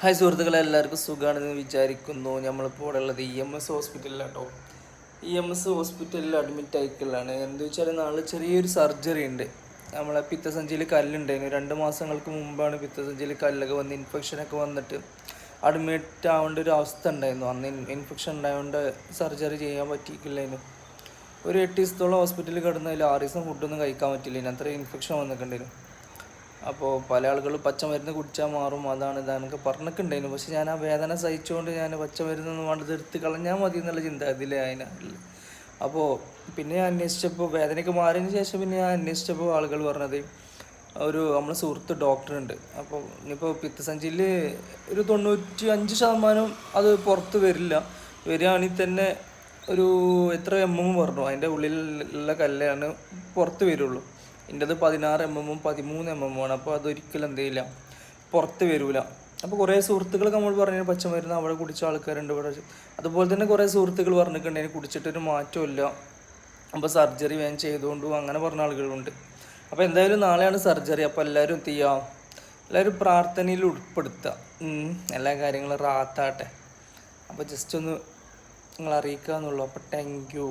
Hi സുഹൃത്തുക്കളെ എല്ലാവർക്കും സുഖമാണെന്ന് വിചാരിക്കുന്നു. നമ്മളിപ്പോൾ ഇവിടെ ഉള്ളത് ഇ എം എസ് ഹോസ്പിറ്റലിലാട്ടോ ഇ എം എസ് ഹോസ്പിറ്റലിൽ അഡ്മിറ്റ് ആയിക്കുള്ളതാണ്. എന്താ വെച്ചാൽ നാളെ ചെറിയൊരു സർജറി ഉണ്ട്. നമ്മളെ പിത്തസഞ്ചിയിൽ കല്ലുണ്ടായിരുന്നു. രണ്ട് മാസങ്ങൾക്ക് മുമ്പാണ് പിത്തസഞ്ചിയിൽ കല്ലൊക്കെ വന്ന് ഇൻഫെക്ഷനൊക്കെ വന്നിട്ട് അഡ്മിറ്റ് ആവേണ്ട ഒരു അവസ്ഥ ഉണ്ടായിരുന്നു. അന്ന് ഇൻഫെക്ഷൻ ഉണ്ടായതുകൊണ്ട് സർജറി ചെയ്യാൻ പറ്റിയിട്ടില്ലായിരുന്നു. ഒരു എട്ട് ദിവസത്തോളം ഹോസ്പിറ്റലിൽ കിടന്നതിൽ ആറ് ദിവസം ഫുഡൊന്നും കഴിക്കാൻ പറ്റില്ല അത്ര ഇൻഫെക്ഷൻ വന്നിട്ടുണ്ടായിരുന്നു. അപ്പോൾ പല ആളുകൾ പച്ചമരുന്ന് കുടിച്ചാൽ മാറും അതാണ് ഇതാണെന്നൊക്കെ പറഞ്ഞിട്ടുണ്ടായിരുന്നു. പക്ഷെ ഞാൻ ആ വേദന സഹിച്ചുകൊണ്ട് ഞാൻ പച്ചമരുന്നൊന്നും വേണ്ടത് എടുത്ത് കളഞ്ഞാൽ മതി എന്നുള്ള ചിന്ത അതിലേ അതിനാണ് അപ്പോൾ പിന്നെ ഞാൻ അന്വേഷിച്ചപ്പോൾ വേദനയ്ക്ക് മാറിയതിന് ശേഷം പിന്നെ ഞാൻ അന്വേഷിച്ചപ്പോൾ ആളുകൾ പറഞ്ഞത് ഒരു നമ്മളെ സുഹൃത്ത് ഡോക്ടറുണ്ട്. അപ്പോൾ ഇനിയിപ്പോൾ പിത്തസഞ്ചിയിൽ ഒരു തൊണ്ണൂറ്റി അഞ്ച് ശതമാനം അത് പുറത്ത് വരില്ല. വരികയാണെങ്കിൽ തന്നെ ഒരു എത്ര എം എം പറഞ്ഞു. അതിന്റെ ഉള്ളിലുള്ള കല്ലാണ് പുറത്ത് വരുള്ളൂ. എന്റെത് പതിനാറ് എം എമ്മും പതിമൂന്ന് എം എമ്മുമാണ്. അപ്പോൾ അതൊരിക്കലും എന്ത് ചെയ്യില്ല. പുറത്ത് വരില്ല അപ്പോൾ കുറേ സുഹൃത്തുക്കളൊക്കെ നമ്മൾ പറഞ്ഞു പച്ചമരുന്ന് അവിടെ കുടിച്ച ആൾക്കാരുണ്ട് ഇവിടെ. അതുപോലെ തന്നെ കുറേ സുഹൃത്തുക്കൾ പറഞ്ഞിട്ടുണ്ട് അതിന് കുടിച്ചിട്ടൊരു മാറ്റമില്ല അപ്പോൾ സർജറി വേഗം ചെയ്തുകൊണ്ടു അങ്ങനെ പറഞ്ഞ ആളുകളുണ്ട്. അപ്പോൾ എന്തായാലും നാളെയാണ് സർജറി. അപ്പോൾ എല്ലാവരും എന്ത് ചെയ്യുക എല്ലാവരും പ്രാർത്ഥനയിൽ ഉൾപ്പെടുത്തുക. എല്ലാ കാര്യങ്ങളും റാത്താട്ടെ. അപ്പോൾ ജസ്റ്റ് ഒന്ന് നിങ്ങൾ അറിയിക്കുക എന്നുള്ളൂ അപ്പോൾ താങ്ക് യു